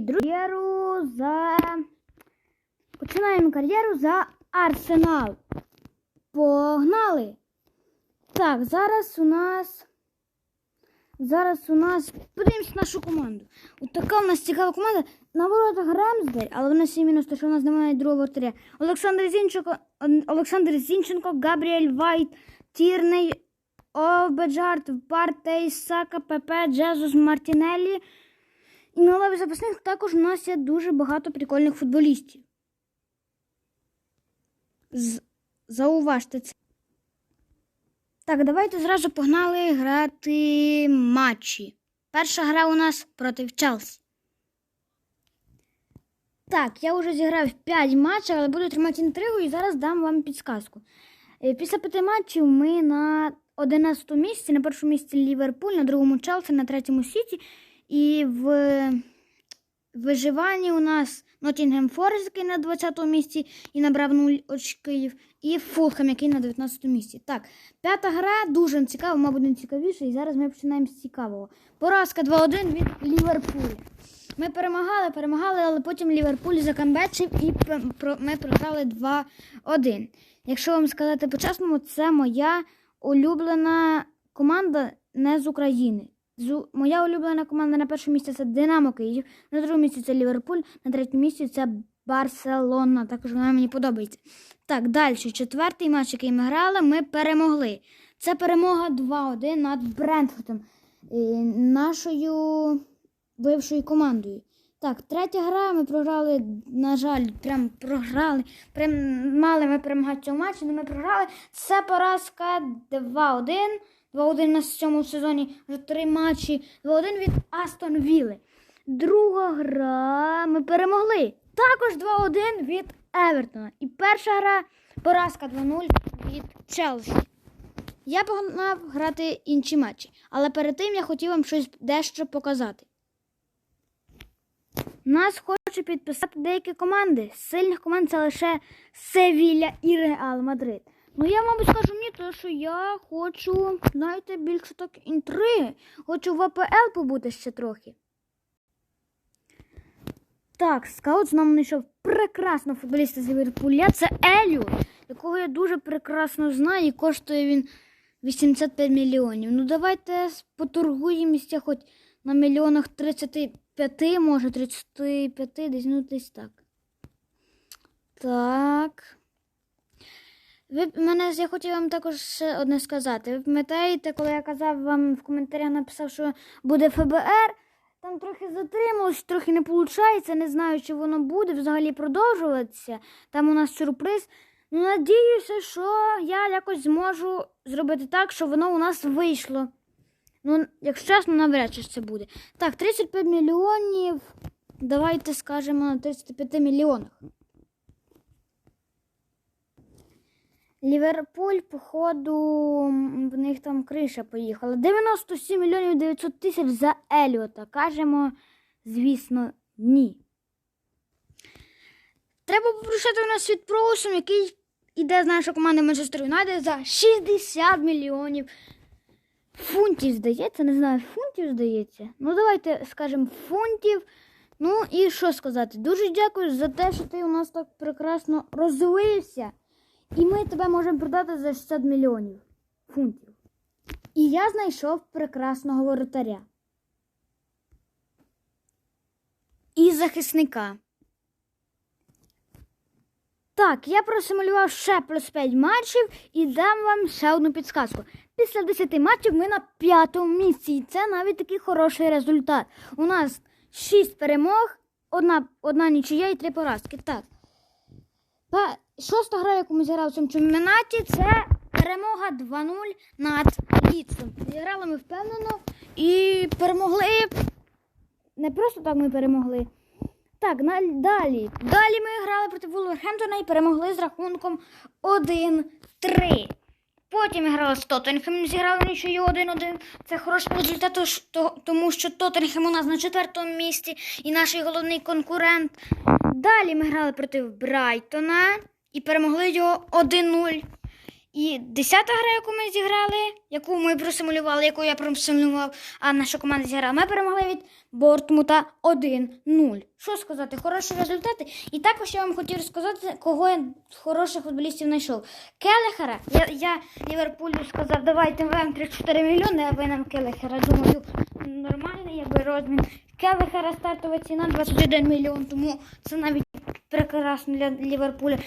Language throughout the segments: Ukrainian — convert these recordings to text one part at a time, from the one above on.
друг- кар'єру за. Починаємо кар'єру за Арсенал. Погнали! Так, зараз у нас. Зараз у нас. Подивимось нашу команду. От така у нас цікава команда. На воротах Ремсдель, але вона всі мінус, те, що у нас немає другого воротаря. Олександр Зінченко, Олександр Зінченко, Габріель Вайт, Тірний, Обеджарт, Партей, Сака, Пепе, Джезус, Мартінеллі. І на лаві запасних також у нас є дуже багато прикольних футболістів. З... Зауважте це. Так, давайте зразу погнали грати матчі. Перша гра у нас проти Челсі. Так, я вже зіграв 5 матчів, але буду тримати інтригу і зараз дам вам підсказку. Е, Після п'яти матчів ми на 11 місці, на першому місці Ліверпуль, на другому Челсі, на третьому Сіті. І в виживанні у нас Ноттінгем Форест, який на 20 місці і набрав 0 очків, і Фулхем, який на 19 місці. Так, п'ята гра дуже цікава, мабуть, найцікавіша. І зараз ми починаємо з цікавого. Поразка 2-1 від Ліверпуля. Ми перемагали, перемагали, але потім Ліверпуль закамбечив і ми програли 2-1. Якщо вам сказати по-чесному, це моя улюблена команда не з України. Моя улюблена команда на першому місці це Динамо Київ, на другому місці це Ліверпуль, на третьому місці це Барселона. Також вона мені подобається. Так, далі. Четвертий матч, який ми грали, ми перемогли. Це перемога 2-1 над Брентфордом, е, нашою бившою командою. Так, третя гра ми програли, на жаль, прям програли. Прям мали ми перемагати в цьому матчі, але ми програли. Це поразка 2-1. 2-1 у нас цьому сезоні вже три матчі. 2-1 від Астон Вілли. Друга гра ми перемогли. Також 2-1 від Евертона. І перша гра поразка 2-0 від Челсі. Я погнав грати інші матчі, але перед тим я хотів вам щось дещо показати. Нас хоче підписати деякі команди. З сильних команд це лише Севілля і Реал Мадрид. Ну я, мабуть, скажу ні, тому що я хочу, знаєте, більше так інтриги. Хочу в АПЛ побути ще трохи. Так, скаут з нами знайшов прекрасного футболіста з Ліверпуля. Це Еліот, якого я дуже прекрасно знаю, і коштує він 85 мільйонів. Ну давайте поторгуємося хоч на мільйонах 35, може 35, десь ну десь так. Так. Ви мене я хотів вам також ще одне сказати. Ви пам'ятаєте, коли я казав вам в коментарях написав, що буде ФБР, там трохи затрималось, трохи не виходить, не знаю, чи воно буде взагалі продовжуватися. Там у нас сюрприз. Ну, надіюся, що я якось зможу зробити так, щоб воно у нас вийшло. Ну, якщо чесно, навряд чи це буде. Так, 35 мільйонів. Давайте скажемо на 35 мільйонах. Ліверпуль, походу, в них там криша поїхала. 97 мільйонів 900 тисяч за Еліота. Кажемо, звісно, ні. Треба попрощати у нас від Проусом, який іде з нашої команди Манчестер Юнайтед за 60 мільйонів фунтів, здається, не знаю, фунтів здається. Ну, давайте скажемо фунтів. Ну і що сказати? Дуже дякую за те, що ти у нас так прекрасно розвився. І ми тебе можемо продати за 60 мільйонів фунтів. І я знайшов прекрасного воротаря. І захисника. Так, я просимулював ще плюс 5 матчів і дам вам ще одну підсказку. Після 10 матчів ми на п'ятому місці. І це навіть такий хороший результат. У нас 6 перемог, одна, одна нічия і 3 поразки. Так. Шоста гра, яку ми зіграли в цьому чемпіонаті, це перемога 2-0 над Ліцем. Зіграли ми впевнено і перемогли. Не просто так ми перемогли. Так, далі. Далі ми грали проти Вулверхемптона і перемогли з рахунком 1-3. Потім грали з Тоттенхемом, зіграли нічию 1-1. Це хороший результат, тому що Тоттенхем у нас на четвертому місці і наш головний конкурент. Далі ми грали проти Брайтона і перемогли його 1-0. І десята гра, яку ми зіграли, яку ми просимулювали, яку я просимулював, а наша команда зіграла, ми перемогли від Бортмута 1-0. Що сказати, хороші результати. І також я вам хотів сказати, кого я хороших футболістів знайшов. Келехера, я, я Ліверпулю сказав, давайте вам 3-4 мільйони, а ви нам Келехера. Думаю, нормальний якби розмін. Келехера стартова ціна 21 мільйон, тому це навіть прекрасно для Ліверпуля.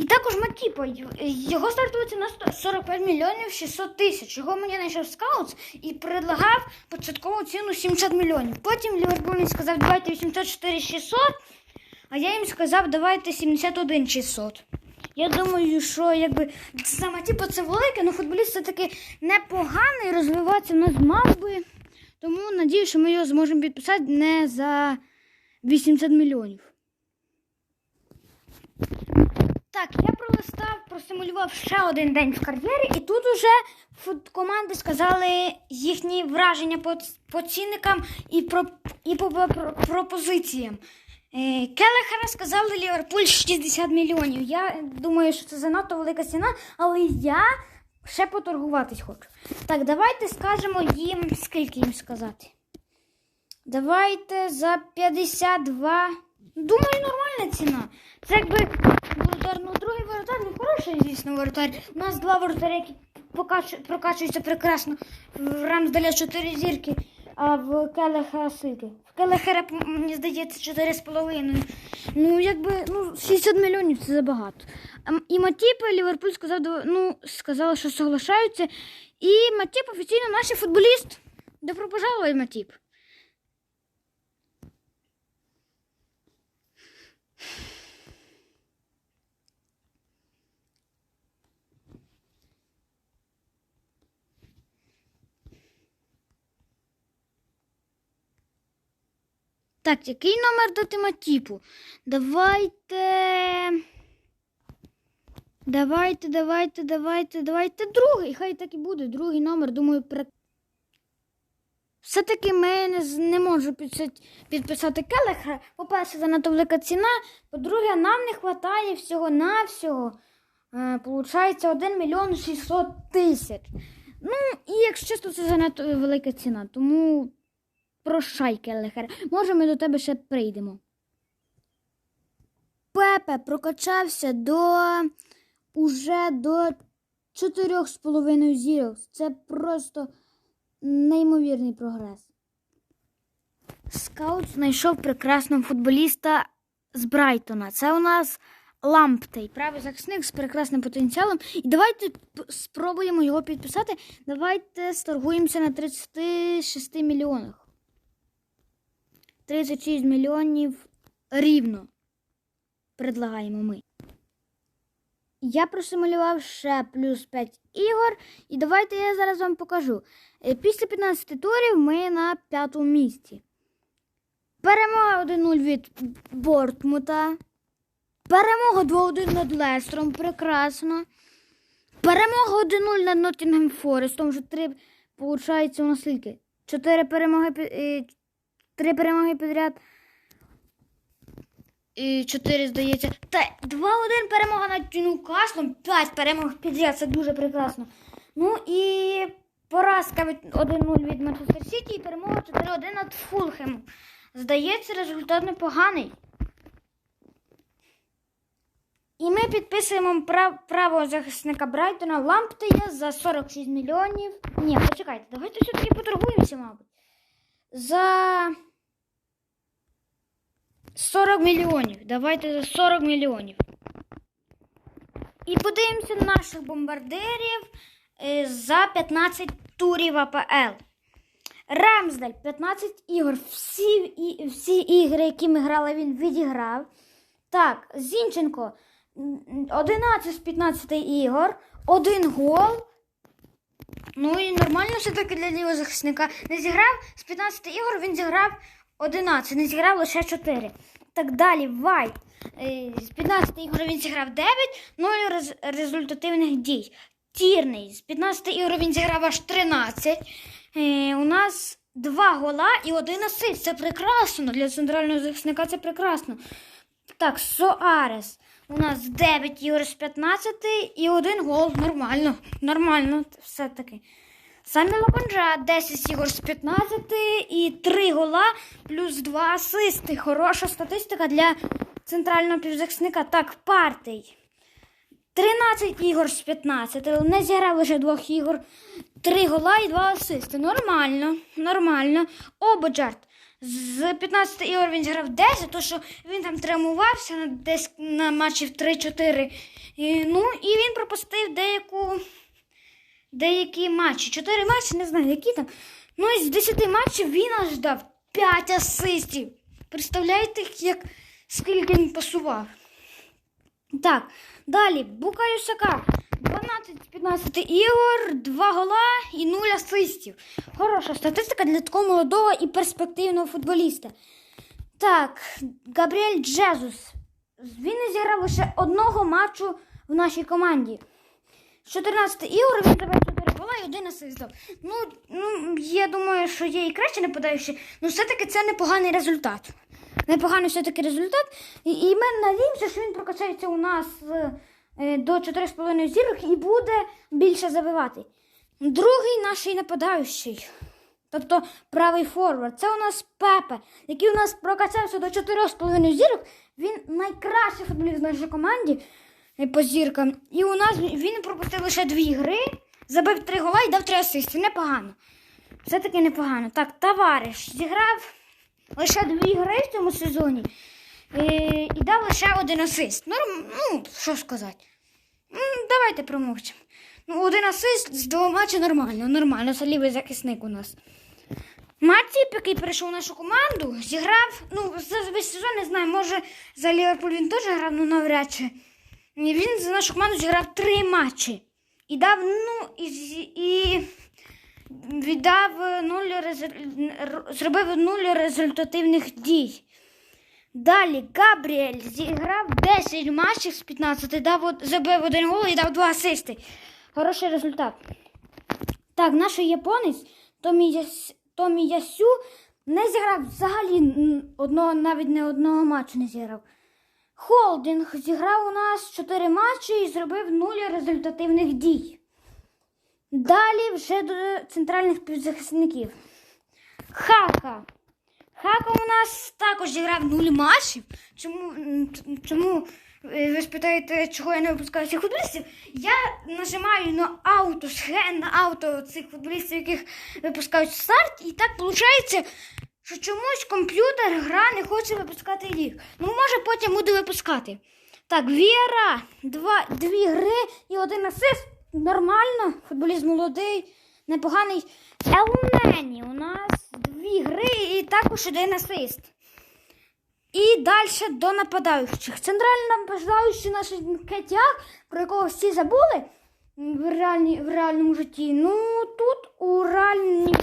І також Матіпа, його стартова ціна 100 45 мільйонів 600 тисяч. Його мені знайшов скаут і предлагав початкову ціну 70 мільйонів. Потім Ліверпуль мені сказав, давайте 84 600, а я їм сказав, давайте 71 600. Я думаю, що якби за Матіпа це велике, але футболіст все-таки непоганий, розвиватися в нас мав би. Тому надію, що ми його зможемо підписати не за 80 мільйонів. Так, я пролистав, просимулював ще один день в кар'єрі, і тут уже команди сказали їхні враження по, по цінникам і, про, і по, по- про- пропозиціям. Е, Келехера сказали Ліверпуль 60 мільйонів. Я думаю, що це занадто велика ціна, але я ще поторгуватись хочу. Так, давайте скажемо їм, скільки їм сказати. Давайте за 52. Думаю, нормальна ціна. Це якби воротар, ну другий воротар, не хороший, звісно, воротар. У нас два воротарі, які прокачуються прекрасно. В Рамсдаля 4 зірки, а в Келеха скільки? В Келехера, мені здається, 4,5. Ну, якби, ну, 60 мільйонів це забагато. Ем, І Матіп Ліверпуль сказав, ну, сказали, що соглашаються. І Матіп офіційно наш футболіст. Добро пожаловать, Матіп. Так, який номер дати Матіпу? Давайте. Давайте, давайте, давайте, давайте другий. Хай так і буде. Другий номер, думаю, при... Все-таки ми не, не можу підписати, Келеха. По-перше, занадто велика ціна. По-друге, нам не вистачає всього-навсього. Е, получається 1 мільйон 600 тисяч. Ну, і якщо чесно, це занадто велика ціна. Тому прощай, Келехер. Може, ми до тебе ще прийдемо. Пепе прокачався до уже до 4,5 зірок. Це просто неймовірний прогрес. Скаут знайшов прекрасного футболіста з Брайтона. Це у нас Ламптей, правий захисник з прекрасним потенціалом. І давайте спробуємо його підписати. Давайте сторгуємося на 36 мільйонах. 36 мільйонів рівно. Предлагаємо ми. Я просимулював ще плюс 5 ігор. І давайте я зараз вам покажу. Е, Після 15 турів ми на п'ятому місці. Перемога 1-0 від Бортмута. Перемога 2-1 над Лестером. Прекрасно. Перемога 1-0 над Ноттінгем Форестом. Вже три, виходить, у нас скільки? Чотири перемоги, пі- е, три перемоги підряд. І 4, здається. Та 2-1 перемога над Ньюкаслом, 5 перемог підряд, це дуже прекрасно. Ну і поразка від 1-0 від Манчестер Сіті і перемога 4-1 над Фулхемом. Здається, результат непоганий. І ми підписуємо прав- правого захисника Брайтона Ламптея за 46 мільйонів. Ні, почекайте, давайте все-таки поторгуємося, мабуть. За 40 мільйонів. Давайте за 40 мільйонів. І подивимося на наших бомбардирів е, за 15 турів АПЛ. Рамсдель 15 ігор. Всі, і, всі ігри, які ми грали, він відіграв. Так, Зінченко 11 з 15 ігор, один гол. Ну і нормально все-таки для лівого захисника. Не зіграв з 15 ігор, він зіграв 11, не зіграв лише 4. Так далі, Вайт. Е, З 15 ігор він зіграв 9, 0 рез- результативних дій. Тірний. З 15 ігор він зіграв аж 13. Е, У нас 2 гола і один асист. Це прекрасно. Для центрального захисника це прекрасно. Так, Соарес. У нас 9 ігор з 15 і один гол. Нормально. Нормально, все-таки. Самі Лапанджа 10 ігор з 15 і 3 гола плюс 2 асисти. Хороша статистика для центрального півзахисника. Так, партій. 13 ігор з 15, не зіграв лише двох ігор, 3 гола і 2 асисти. Нормально, нормально. Ободжарт. З 15 ігор він зіграв 10, то що він там травмувався десь на матчів 3-4. І, ну, і він пропустив деяку, деякі матчі. 4 матчі, не знаю, які там. Ну, і з 10 матчів він аж дав 5 асистів. Представляєте, як скільки він пасував? Так, далі Букаю Сака. 12-15 ігор, 2 гола і 0 асистів. Хороша статистика для такого молодого і перспективного футболіста. Так, Габріель Джезус. Він не зіграв лише одного матчу в нашій команді. З 14 ігор він забив 4 гола і один асист. Ну, ну, я думаю, що є і краще нападаючі, але все-таки це непоганий результат. Непоганий все-таки результат. І, і ми надіємося, що він прокачається у нас е, до 4,5 зірок і буде більше забивати. Другий наш нападаючий, тобто правий форвард, це у нас Пепе, який у нас прокачався до 4,5 зірок. Він найкращий футболіст в нашій команді е, по зіркам. І у нас він пропустив лише дві гри, забив три гола і дав три асисти. Непогано. Все-таки непогано. Так, товариш зіграв лише дві гри в цьому сезоні е, і дав лише один асист. Норм, ну, що сказати. М, Давайте промовчимо. Ну, один асист з двох матчів нормально, нормально, це лівий захисник у нас. Матіп, який перейшов в нашу команду, зіграв, ну, за весь сезон не знаю, може за Ліверпуль він теж грав, ну навряд чи. Він за нашу команду зіграв три матчі. І дав, ну, і, і віддав е, нуль резу- зробив нуль результативних дій. Далі Габріель зіграв 10 матчів з 15, дав, забив один гол і дав два асисти. Хороший результат. Так, наш японець Томі, Яс... Томі не зіграв взагалі одного, навіть не одного матчу не зіграв. Холдинг зіграв у нас 4 матчі і зробив нуль результативних дій. Далі вже до центральних півзахисників. Хака. Хака у нас також зіграв нуль матчів. Чому, чому е, ви спитаєте, чого я не випускаю цих футболістів? Я нажимаю на ауто, схен на ауто цих футболістів, яких випускають старт, і так виходить, що чомусь комп'ютер гра не хоче випускати їх. Ну, може, потім буде випускати. Так, Віра, два, дві гри і один асист. Нормально. Футболіст молодий, непоганий. Елмені у нас дві гри і також один асист. І далі до нападаючих. Центральний нападаючий наш Кетяк, про якого всі забули в, реальні, в реальному житті. Ну тут у реальній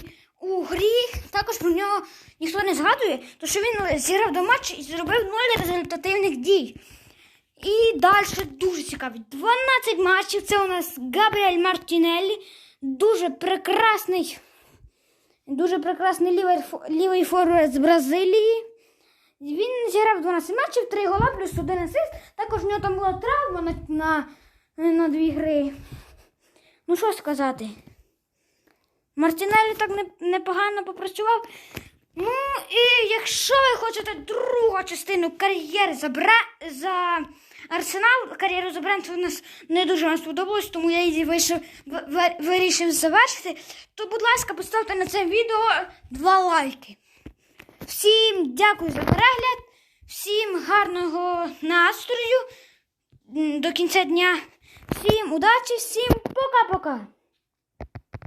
у грі також про нього ніхто не згадує, тому що він зіграв до матчу і зробив нуль результативних дій. І далі дуже цікаві. 12 матчів. Це у нас Габріель Мартінеллі. Дуже прекрасний, дуже прекрасний лівий, лівий форвард з Бразилії. Він зіграв 12 матчів, 3 гола плюс 1 асист. Також в нього там була травма на, на, на дві гри. Ну що сказати? Мартінелі так непогано попрацював. Ну, і якщо ви хочете другу частину кар'єри за, Бра... за Арсенал, кар'єру за Брент у нас не дуже вам сподобалось, тому я її вийшов, вирішив завершити, то, будь ласка, поставте на це відео два лайки. Всім дякую за перегляд, всім гарного настрою до кінця дня, всім удачі, всім пока-пока.